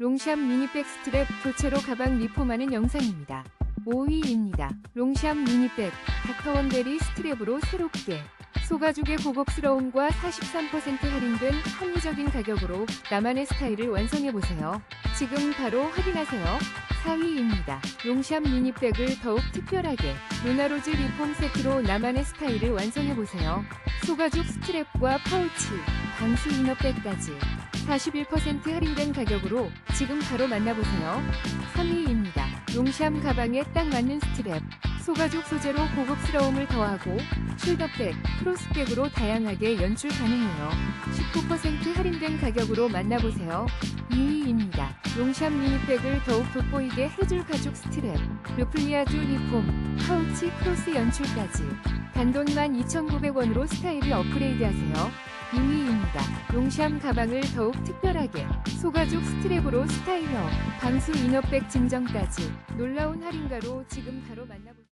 롱샵 미니백 스트랩 교체로 가방 리폼하는 영상입니다. 5위입니다. 롱샵 미니백 닥터원베리 스트랩으로 새롭게 소가죽의 고급스러움과 43% 할인된 합리적인 가격으로 나만의 스타일을 완성해보세요. 지금 바로 확인하세요. 4위입니다. 롱샵 미니백을 더욱 특별하게 루나로즈 리폼 세트로 나만의 스타일을 완성해보세요. 소가죽 스트랩과 파우치, 방수 이너백까지 41% 할인된 가격으로 지금 바로 만나보세요. 3위입니다. 롱샴 가방에 딱 맞는 스트랩. 소가죽 소재로 고급스러움을 더하고 숄더백, 크로스백으로 다양하게 연출 가능해요. 19% 할인된 가격으로 만나보세요. 2위입니다. 롱샴 미니백을 더욱 돋보이게 해줄 가죽 스트랩. 루플리아주 리폼, 파우치 크로스 연출까지. 단돈 12,900원으로 스타일을 업그레이드하세요. 2위 입니다. 롱샴 가방을 더욱 특별하게 소가죽 스트랩으로 스타일러, 방수 이너백 증정까지 놀라운 할인가로 지금 바로 만나보세요.